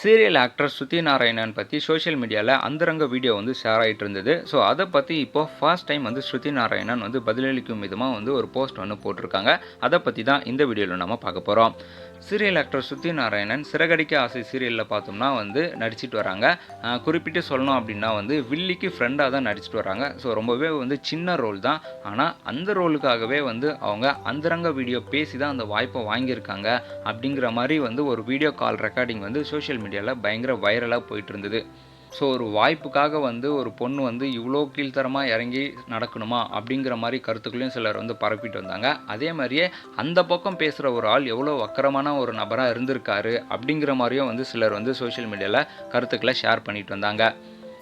Serial actor ஸ்ருதி நாராயணன் பற்றி social மீடியாவில் அந்தரங்க வீடியோ வந்து ஷேர் ஆகிட்டு இருந்தது. ஸோ அதை பற்றி இப்போ ஃபர்ஸ்ட் டைம் வந்து ஸ்ருதி நாராயணன் வந்து பதிலளிக்கும் விதமாக வந்து ஒரு போஸ்ட் ஒன்று போட்டிருக்காங்க. அதை பற்றி தான் இந்த வீடியோவில் நம்ம பார்க்க போகிறோம் சீரியல் ஆக்டர் ஸ்ருதி நாராயணன் சிறகடிக்க ஆசை சீரியலில் பார்த்தோம்னா வந்து நடிச்சிட்டு வராங்க. குறிப்பிட்டு சொல்லணும் அப்படின்னா வந்து வில்லிக்கு ஃப்ரெண்டாக தான் நடிச்சிட்டு வராங்க. ஸோ ரொம்பவே வந்து சின்ன ரோல் தான். ஆனால் அந்த ரோலுக்காகவே வந்து அவங்க அந்தரங்க வீடியோ பேசி தான் அந்த வாய்ப்பை வாங்கியிருக்காங்க. அப்படிங்கிற மாதிரி வந்து ஒரு வீடியோ கால் ரெக்கார்டிங் வந்து சோஷியல் மீடியாவில் பயங்கர வைரலாக போயிட்டு இருந்தது ஸோ ஒரு வாய்ப்புக்காக வந்து ஒரு பொண்ணு வந்து இவ்வளோ கீழ்த்தரமாக இறங்கி நடக்கணுமா அப்படிங்கிற மாதிரி கருத்துக்களையும் சிலர் வந்து பரப்பிட்டு வந்தாங்க. அதே மாதிரியே அந்த பக்கம் பேசுகிற ஒரு ஆள் எவ்வளோ வக்கரமான ஒரு நபராக இருந்திருக்காரு அப்படிங்கிற மாதிரியும் வந்து சிலர் வந்து சோஷியல் மீடியாவில் கருத்துக்களை ஷேர் பண்ணிட்டு வந்தாங்க.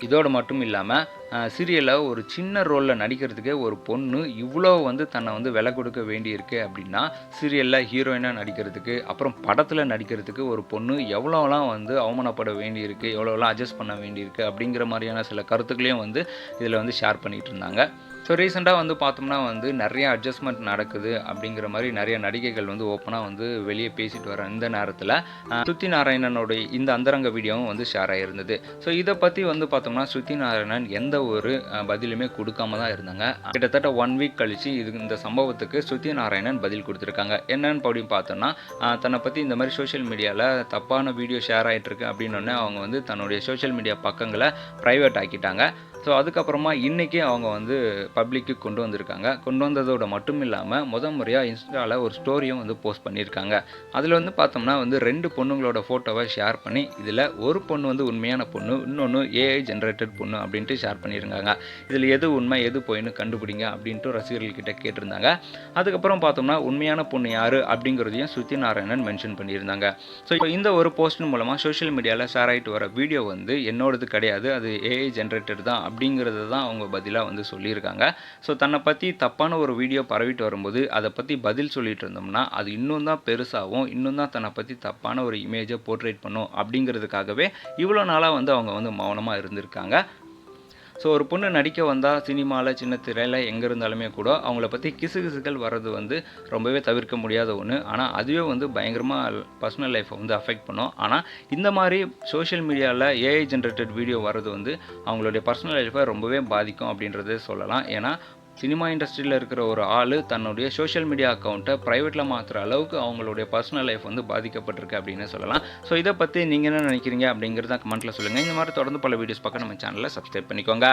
இதோடு மட்டும் இல்லாமல் சீரியலில் ஒரு சின்ன ரோலில் நடிக்கிறதுக்கே ஒரு பொண்ணு இவ்வளோ வந்து தன்னை வந்து விலை கொடுக்க வேண்டியிருக்கு அப்படின்னா சீரியலில் ஹீரோயினாக நடிக்கிறதுக்கு அப்புறம் படத்தில் நடிக்கிறதுக்கு ஒரு பொண்ணு எவ்வளோலாம் வந்து அவமானப்பட வேண்டியிருக்கு எவ்வளோலாம் அட்ஜஸ்ட் பண்ண வேண்டியிருக்கு அப்படிங்கிற மாதிரியான சில கருத்துக்களையும் வந்து இதில் வந்து ஷேர் பண்ணிகிட்டு இருந்தாங்க. ஸோ ரீசெண்டாக வந்து பார்த்தோம்னா வந்து நிறைய அட்ஜஸ்ட்மெண்ட் நடக்குது அப்படிங்கிற மாதிரி நிறைய நடிகைகள் வந்து ஓப்பனாக வந்து வெளியே பேசிட்டு வர இந்த நேரத்தில் ஸ்ருதி நாராயணனுடைய இந்த அந்தரங்க வீடியோவும் வந்து ஷேர் ஆகிருந்தது ஸோ இதை பற்றி வந்து பார்த்தோம்னா ஸ்ருதி நாராயணன் எந்த ஒரு பதிலுமே கொடுக்காம தான் இருந்தாங்க. கிட்டத்தட்ட ஒன் வீக் கழிச்சு இது இந்த சம்பவத்துக்கு ஸ்ருதி நாராயணன் பதில் கொடுத்துருக்காங்க. என்னன்னு அப்படின்னு பார்த்தோம்னா தன்னை பற்றி இந்த மாதிரி சோஷியல் மீடியாவில் தப்பான வீடியோ ஷேர் ஆகிட்டு இருக்கு அப்படின்னு அவங்க வந்து தன்னுடைய சோஷியல் மீடியா பக்கங்களை ப்ரைவேட் ஆக்கிட்டாங்க. ஸோ அதுக்கப்புறமா இன்றைக்கி அவங்க வந்து பப்ளிக்கு கொண்டு வந்திருக்காங்க. கொண்டு வந்ததோட மட்டும் இல்லாமல் முத முறையாக இன்ஸ்டாவில் ஒரு ஸ்டோரியும் வந்து போஸ்ட் பண்ணியிருக்காங்க அதில் வந்து பார்த்தோம்னா வந்து ரெண்டு பொண்ணுங்களோட ஃபோட்டோவை ஷேர் பண்ணி இதில் ஒரு பொண்ணு வந்து உண்மையான பொண்ணு இன்னொன்று ஏஐ ஜென்ரேட்டட் பொண்ணு அப்படின்ட்டு ஷேர் பண்ணியிருக்காங்க இதில் எது உண்மை எது பொய்னு கண்டுபிடிங்க அப்படின்ட்டு ரசிகர்கள்கிட்ட கேட்டிருந்தாங்க. அதுக்கப்புறம் பார்த்தோம்னா உண்மையான பொண்ணு யார் அப்படிங்கிறதையும் சுத்தி நாராயணன் மென்ஷன் பண்ணியிருந்தாங்க. ஸோ இப்போ இந்த ஒரு போஸ்ட் மூலமாக சோஷியல் மீடியாவில் ஷேர் ஆகிட்டு வர வீடியோ வந்து என்னோடது கிடையாது. அது ஏஐ ஜென்ரேட்டட் தான் அப்படிங்கிறது தான் அவங்க பதிலாக வந்து சொல்லியிருக்காங்க. ஸோ தன்னை பற்றி தப்பான ஒரு வீடியோ பரவிட்டு வரும்போது அதை பற்றி பதில் சொல்லிட்டு இருந்தோம்னா அது இன்னும் தான் பெருசாகவும் இன்னும் தான் தன்னை பற்றி தப்பான ஒரு இமேஜை போர்ட்ரேட் பண்ணும் அப்படிங்கிறதுக்காகவே இவ்வளோ நாளாக வந்து அவங்க வந்து மௌனமாக இருந்திருக்காங்க. ஸோ ஒரு பொண்ணு நடிக்க வந்தால் சினிமாவில் சின்ன திரையில் எங்கே இருந்தாலுமே கூட அவங்கள பற்றி கிசுகிசுகள் வர்றது வந்து ரொம்பவே தவிர்க்க முடியாத ஒன்று ஆனால் அதுவே வந்து பயங்கரமாக பர்சனல் லைஃப்பை வந்து அஃபெக்ட் பண்ணும். ஆனால் இந்த மாதிரி சோஷியல் மீடியாவில் ஏஐ ஜென்ரேட்டட் வீடியோ வர்றது வந்து அவங்களுடைய பர்சனல் லைஃப்பை ரொம்பவே பாதிக்கும் அப்படின்றத சொல்லலாம். ஏன்னா சினிமா இண்டஸ்ட்ரியில் இருக்கிற ஒரு ஆள் தன்னுடைய சோஷியல் மீடியா அக்கௌண்ட்டை ப்ரைவேட்டில் மாற்றுற அளவுக்கு அவங்களுடைய பர்சனல் லைஃப் வந்து பாதிக்கப்பட்டிருக்கு அப்படின்னு சொல்லலாம். ஸோ இதை பற்றி நீங்கள் என்ன நினைக்கிறீங்க அப்படிங்கிறத கமெண்ட்டில் சொல்லுங்கள் இந்த மாதிரி தொடர்ந்து பல வீடியோஸ் பார்க்க நம்ம சேனலை சப்ஸ்கிரைப் பண்ணிக்கோங்க.